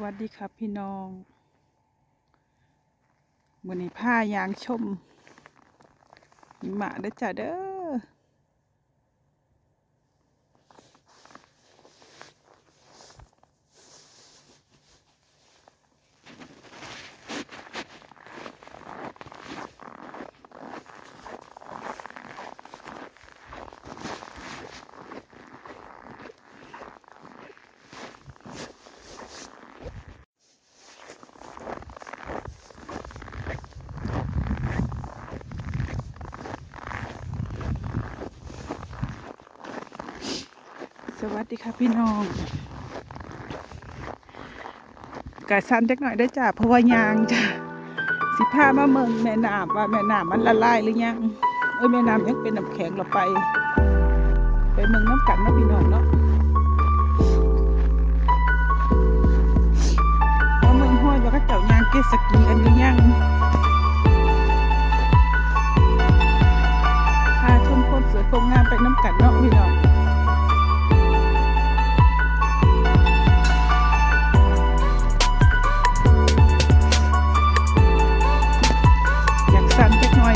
วัสดีครับพี่น้องวันนี้ผ้ายางชมหิมะเด้จ้ะเด้อ ส วัสดีครับพี่น้องกะสั้นจักหน่อยได้จ้าเพราะว่ายางจ้าสิพามาเมืองแม่น้ำว่าแม่น้ำมันละลายหรือยังเอ้ยแม่น้ำยังเป็นน้ำแข็งเราไป ไปเมืองน้ำกันนะพี่น้องเนาะเอาเมืองห้วยว่าก็เจ้ายางเกสกีกันหรือยัง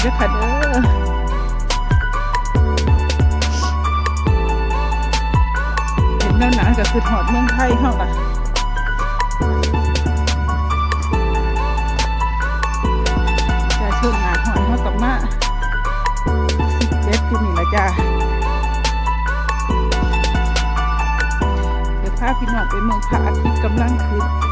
ด้วยค่ะเด้อเห็นแล้วหนาก็คือหอดเมืองไทยเฮาล่ะจะช่วงหนาหอนเฮากับมาสิบเอ็ดอยู่นี่ละจ้าเดี๋ยวพาพี่น้องไปเมืองพระอาทิตย์กำลังขึ้น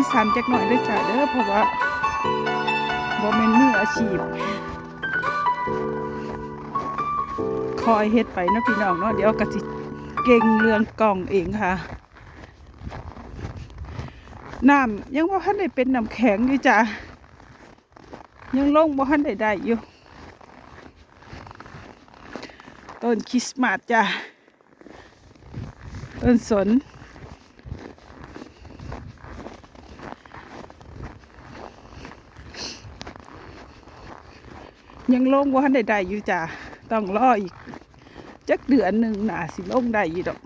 มันก็สิมีสันจักหน่อยด้วยจ้ะเด้อเพราะว่าบ่แม่นมืออาชีพ คอยเฮ็ดไปเนาะพี่น้องเนาะเดี๋ยวก็สิเก่งเรื่องกล่องเองค่ะน้ำยังบ่ทันได้เป็นน้ำแข็งอยู่จ้ะยังลงบ่ทันได้ได้อยู่ต้นคริสต์มาสจ้ะต้นสน ยังลงว่าได้ได้อยู่จ้ะต้องรออีกจักเดือนหนึ่งน่ะสิลงได้อยู่ดอก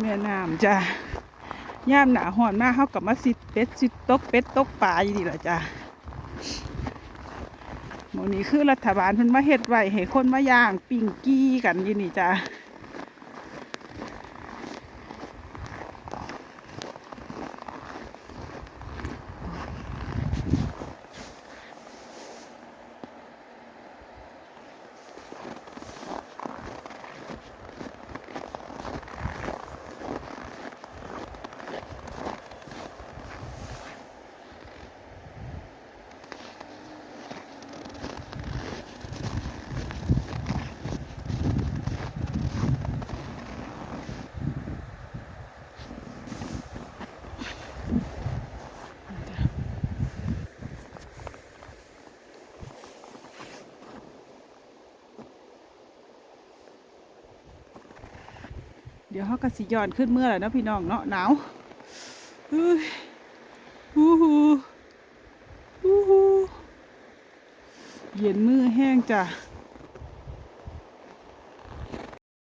แม่น้ำจ้ะย่ามหนาห่อนมากเขากับมาสิเป็ดสิตกเป็ดตกปลาอยู่นี่แหละจ้ะหมนี้คือรัฐบาลเพิ่นมาเฮ็ดไว้ให้คนมาย่าง ปิ้งกี้กันอยู่นี่จ้ะ เดี๋ยวเขาก็สิย้อนขึ้นเมื่อไหร่นะพี่น้องเนาะหนาวเฮ้ยฮู้ฮู้ฮู้ฮู้เย็นมือแห้งจ้ะ